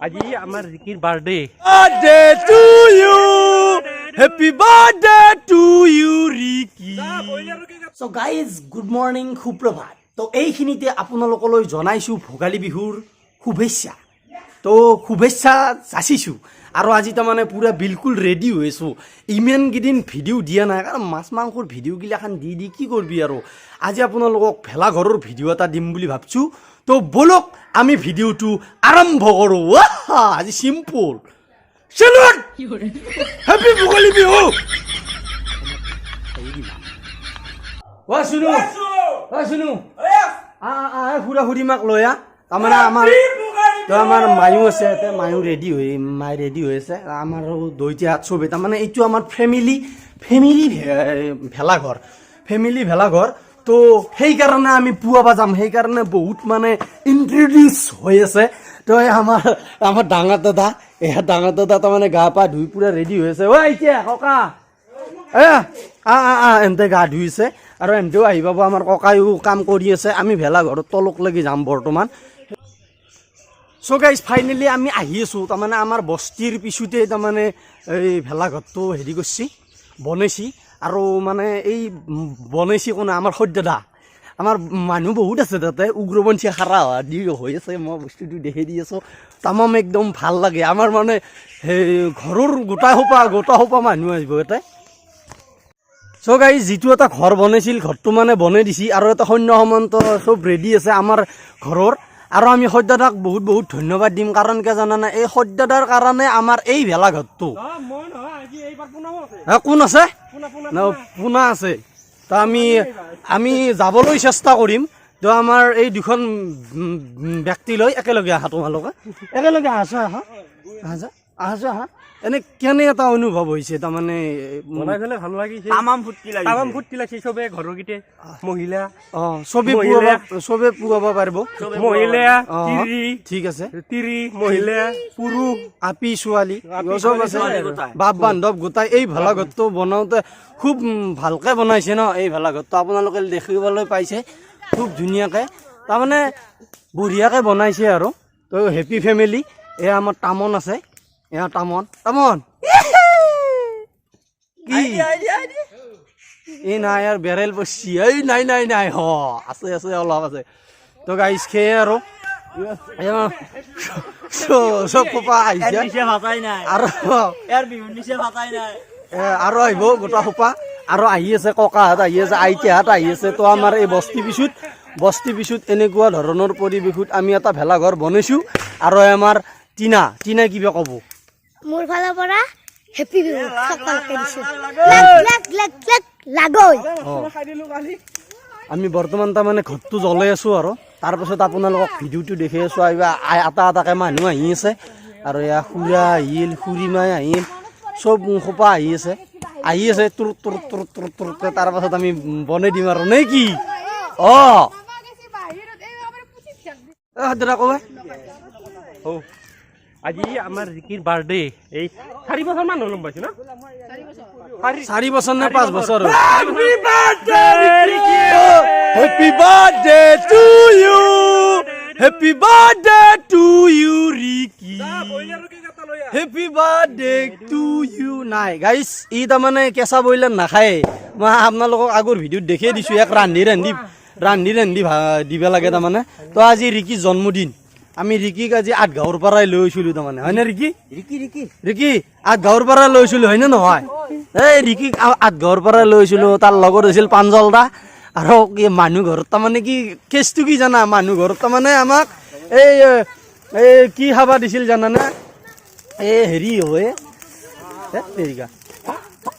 আজি আমাৰ রিকির birthday birthday to you happy birthday to you Ricky so guys good morning সুপ্ৰভাত তো এইখিনিতে আপোনালোকলৈ জনাইছোঁ ভোগালী বিহুৰ শুভেচ্ছা। তো শুভেচ্ছা যাচিছোঁ আৰু আজি তাৰমানে পূৰা বিলকুল ৰেডি হৈ আছোঁ। ইমান কেইদিন ভিডিঅ' দিয়া নাই কাৰণ মাছ মাংসৰ ভিডিঅ'গিলাখান দি দি কি কৰিবি আৰু? আজি আপোনালোকক ভেলাঘৰৰ ভিডিঅ' এটা দিম বুলি ভাবছোঁ। তো ব'লক আমি ভিডিঅ'টো আৰম্ভ কৰোঁ। আজি simple salute happy Bhogali Bihu! অ শুনো অ শুনো আ আ ফুৰা ফুৰি মাক লৈ আহ। তাৰমানে আমাৰ তো আমাৰ মায়ো আছে মায়ো ৰেডি হৈ মাই ৰেডি হৈ আছে। আমাৰ দৈতী হাত চবেই তাৰমানে এইটো আমাৰ ফেমিলি ফেমিলি ভেলাঘৰ ফেমিলি ভেলাঘৰ। তো সেইকাৰণে আমি পুৱাব যাম সেইকাৰণে বহুত মানে ইন্ট্ৰডিউচ হৈ আছে। তো আমাৰ আমাৰ ডাঙৰ দাদা এয়া ডাঙৰ দাদা তাৰমানে গা পা ধুই পূৰা ৰেডি হৈ আছে। অ' এতিয়া ককা, এ, আ আ এনতে গা ধুইছে আৰু এনতেও আহি পাব, আমাৰ ককায়ো কাম কৰি আছে। আমি ভেলাঘৰৰ তলক লাগি যাম বৰ্তমান। চ' গাইজ ফাইনেলি আমি আহি আছোঁ। তাৰমানে আমাৰ বস্তিৰ পিছতে তাৰমানে এই ভেলাঘৰটো হেৰি কৰিছে, বনাইছি। আৰু মানে এই বনাইছি কোনে? আমাৰ সদ্যদা আমাৰ মানুহ বহুত আছে তাতে, উগ্ৰপন্থী খাৰা দি হৈ আছে। মই বস্তুটো দেখি দি আছোঁ। তামাম একদম ভালো লাগে। আমাৰ মানে সেই ঘৰৰ গোটা সোপা গোটা সোপা মানুহ আহিব ইয়াতে। চ' গাই যিটো এটা ঘৰ বনাইছিল, ঘৰটো মানে বনাই দিছি। আৰু এটা সৈন্য সামন্ত চব ৰেডি আছে আমাৰ ঘৰৰ। আৰু আমি সদ্যদাক বহুত বহুত ধন্যবাদ দিম কাৰণ কিয় জানানে এই সদ্যদাৰ কাৰণে আমাৰ এই ভেলাঘৰটো। কোন আছে? পুনা আছে। তো আমি আমি যাবলৈ চেষ্টা কৰিম। তো আমাৰ এই দুখন ব্যক্তি লৈ একেলগে আহা তোমালোকে। একেলগে আহা আহা। আহা আহা আহা এনে কেনে এটা অনুভৱ হৈছে তাৰমানে বনাই পেলাই ভালো লাগিছে তামাম ফুৰ্তি লাগিছে। তামাম ফূৰ্তি লাগিছে চবে ঘৰৰ কেইটা মহিলা। অ চবে মহিলা- চবে পুৱাব পাৰিব। মহিলা তিৰি। ঠিক আছে। তিৰি মহিলা পুৰুষ আপি ছোৱালী। চব আছে। বাপ বান্ধৱ গোটাই। এই ভেলাঘৰটো বনাওঁতে খুব ভালকে বনাইছে ন এই ভেলাঘৰটো। আপোনালোকে দেখিবলৈ পাইছে খুব ধুনীয়াকে। তাৰমানে বঢ়িয়াকে বনাইছে আৰু। তো হেপী ফেমিলি এয়া আমাৰ তামন আছে। এয়া তামন তামন কি এই নাই আৰু বেৰেল পচি এই নাই নাই নাই হ আছে আছে অলপ আছে। তো গাইজ সেয়ে আৰু। চব সোপা আহিছে। আৰু এ, আৰু আহিব গোটা সোপা আৰু আহি আছে ককাহঁত আহি আছে আইতাহঁত আহি আছে তো আমাৰ এই বস্তি পিছুত বস্তি পিছুত এনেকুৱা ধৰণৰ পৰিৱেশত আমি এটা ভেলাঘৰ বনাইছোঁ। আৰু আমাৰ টিনা টিনা কিবা ক'ব? মোৰ ফালৰ পৰা হেপী বিহু সকলোকে দিছো লাগ আমি বৰ্তমান তাৰমানে ঘৰটো জ্বলাই আছোঁ আৰু তাৰপাছত আপোনালোকক ভিডিঅ'টো দেখি আছোঁ আৰু আ- এটা এটাকৈ মানুহ আহি আছে আৰু এয়া খুৰা আহিল খুৰীমাই আহিল চব সোপা আহি আছে আহি আছে তুৰ তুৰ তুৰ তুৰ তুৰকৈ তাৰপাছত আমি বনাই দিম আৰু নে কি অঁ দাদা ক'বা ও আজি আমাৰ ৰিকিৰ বাৰ্থডে এই চাৰি বছৰ মান হ'ল গম পাইছো ন? চাৰি বছৰ নে পাঁচ বছৰ! Happy birthday to you happy birthday to you Ricky happy birthday to you নাই গাইছ ই তাৰমানে কেঁচা ব্ৰইলাৰ নাখায়। মই আপোনালোকক আগৰ ভিডিঅ'ত দেখিয়ে দিছোঁ ইয়াক ৰান্ধি ৰান্ধি ৰান্ধি ৰান্ধি দিব লাগে তাৰমানে। তো আজি ৰিকিৰ জন্মদিন। আমি ৰিকিক আজি আঠ গাঁৱৰ পৰাই লৈ আহিছিলোঁ তাৰমানে। হয়নে ৰিকি? Ricky Ricky. ৰিকি আঠ গাঁৱৰ পৰা লৈছিলোঁ হয়নে নহয়? এই ৰিকিক আ- আঠ গাঁৱৰ পৰা লৈছিলোঁ তাৰ লগত হৈছিল পাঞ্জল দা। আৰু কি মানুহ ঘৰত তাৰমানে কি কেছটো কি জানা? মানুহ ঘৰত তাৰমানে আমাক এই এই কি খাবা দিছিল জানানে? এই হেৰি হয়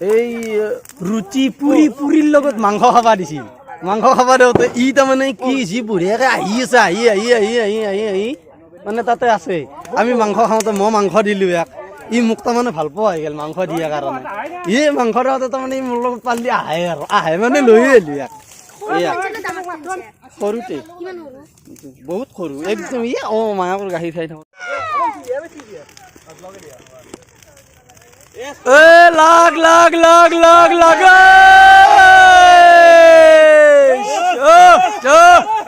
এই ৰুটি পুৰি পুৰিৰ লগত মাংস খাবা দিছিল। মাংস খাবা দিওঁতে ই তাৰমানে কি যি বঢ়িয়াকে আহি আছে আহি আহি আহি আহি আহি আহি। মানে তাতে আছে। আমি মাংস খাওঁতে মই মাংস দিলোঁ ইয়াক। ই মোক তাৰমানে ভালো পোৱা হৈ গ'ল মাংস দিয়াৰ কাৰণে। ই মাংস দিওঁতে তাৰমানে ই মোৰ লগত পালি আহে আৰু আহে মানে লৈ আহিলোঁ ইয়াক। সৰুতে বহুত সৰু। একদম ই অঁ মায়াকৰ গাখীৰ খাই থাকোঁ এ লাগ লাগ লাগ লাগ লাগ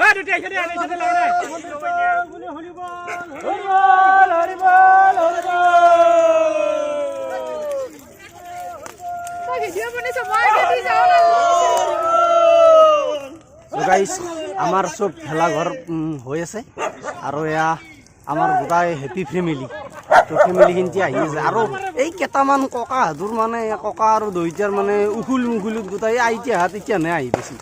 এই দুটা গাইস আমার সব ভেলাঘর হৈ আছে আৰু এয়া আমাৰ গোটাই হেপী ফেমিলি তো ফেমিলি কিন্তু আহি আছে আৰু এই কেইটামান ককাহঁতৰ মানে ককা আৰু দহিতাৰ মানে উখুল মুখুলিত গোটাই আইতাহঁত এতিয়াহে আহি পাইছে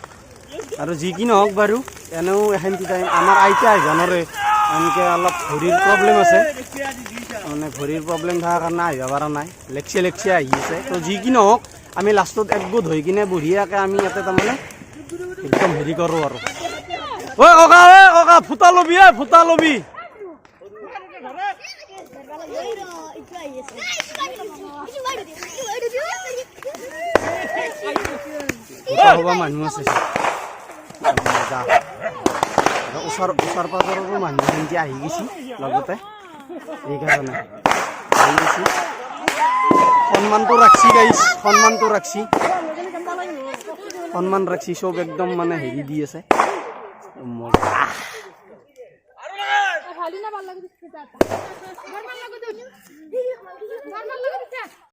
আৰু যি কি নহওক বাৰু এনেও এখন টাইম আমাৰ আইতা এজনৰে এনেকৈ অলপ ভৰিৰ প্ৰব্লেম আছে। মানে ভৰিৰ প্ৰব্লেম থকাৰ কাৰণে আহিব পৰা নাই। লেকচে লেকচে আহি আছে। তো যি কি নহওক আমি লাষ্টত একগোট হৈ কিনে বঢ়িয়াকৈ আমি ইয়াতে তাৰমানে একদম হেৰি কৰোঁ আৰু। ঐ ককা ঐ ককা ফুটা ল'বি ঐ ফুটা ল'বি। ফুটা হ'ব মানুহ আছে। ওচৰ ওচৰ পাজৰৰো মানুহখিনি আহি গৈছে লগতে। সেইকাৰণে আহি গৈছে। সন্মানটো ৰাখছি গাইছ সন্মানটো ৰাখছি। সন্মান ৰাখছি চব একদম মানে হেৰি দি আছে। মজা